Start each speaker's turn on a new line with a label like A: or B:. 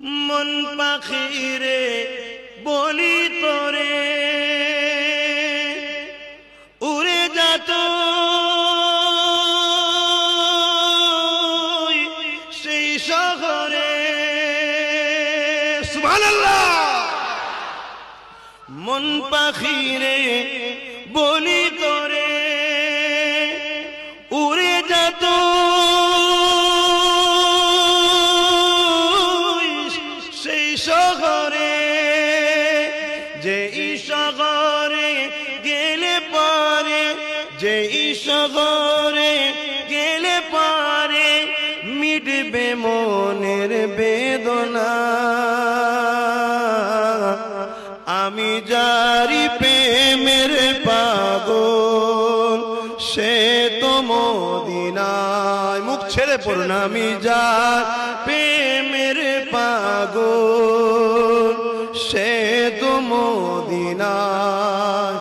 A: মন পাখিরে বলি তোরে উড়ে যাত সেই শহরে। মন পাখিরে বলি তোরে উড়ে যেত শহরে, যে শহরে গেলে পারে, যে শহরে গেলে পারে, মিটবে মনের বেদনা। আমি জারি প্রেমের পাগল, সে তো মদিনায় মুখ ছেড়ে পড়ুন। আমি যার প্রেমের পাগল সে তো মদিনায়